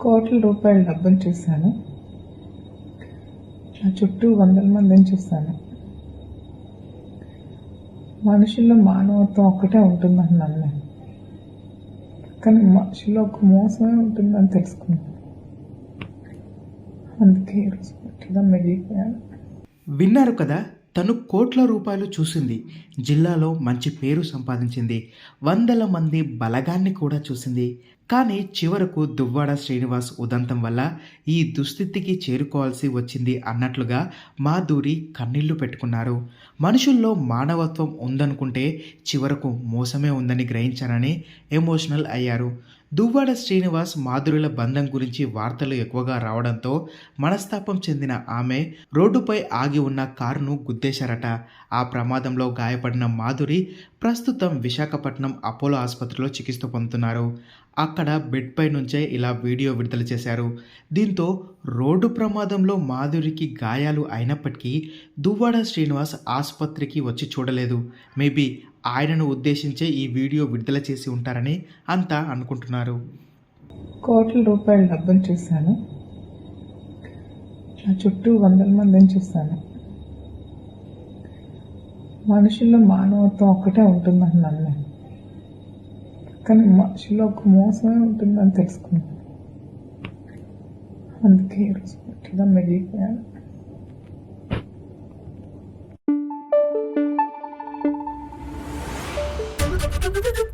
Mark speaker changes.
Speaker 1: కోట్ల రూపాయల డబ్బులు చూశాను. నా చుట్టూ వందల మందిని చూశాను. మనుషుల్లో మానవత్వం ఒక్కటే ఉంటుందన్నాను నేను కానీ మనుషుల్లో ఒక మోసమే ఉంటుందని తెలుసుకున్నాను. అందుకే ఈరోజు గట్టిగా మిగిలిపోయాను
Speaker 2: విన్నారు కదా తను కోట్ల రూపాయలు చూసింది. జిల్లాలో మంచి పేరు సంపాదించింది. వందల మంది బలగాన్ని కూడా చూసింది. కానీ చివరకు దువ్వాడ శ్రీనివాస్ ఉదంతం వల్ల ఈ దుస్థితికి చేరుకోవాల్సి వచ్చింది అన్నట్లుగా మాధురి కన్నీళ్ళు పెట్టుకున్నారు. మనుషుల్లో మానవత్వం ఉందనుకుంటే చివరకు మోసమే ఉందని గ్రహించారని ఎమోషనల్ అయ్యారు. దువ్వాడ శ్రీనివాస్ మాధురుల బంధం గురించి వార్తలు ఎక్కువగా రావడంతో మనస్తాపం చెందిన ఆమె రోడ్డుపై ఆగి ఉన్న కారును గుద్దేశారట. ఆ ప్రమాదంలో గాయపడిన మాధురి ప్రస్తుతం విశాఖపట్నం అపోలో ఆసుపత్రిలో చికిత్స పొందుతున్నారు. అక్కడ బెడ్ పై నుంచే ఇలా వీడియో విడుదల చేశారు. దీంతో రోడ్డు ప్రమాదంలో మాధురికి గాయాలు అయినప్పటికీ దువ్వాడ శ్రీనివాస్ ఆసుపత్రికి వచ్చి చూడలేదు. మేబీ ఆయనను ఉద్దేశించే ఈ వీడియో విడుదల చేసి ఉంటారని అంతా అనుకుంటున్నారు.
Speaker 1: కోట్ల రూపాయల డబ్బులు చూశాను. నా చుట్టూ వందల మందిని చూశాను? మనుషుల్లో మానవత్వం ఒక్కటే ఉంటుందని నమ్మాను. కానీ మనిషిలో మోసమే ఉంటుందని తెలుసుకున్నాను అందుకే ఈరోజు పుట్టిన మెదిగిపోయాను Thank you.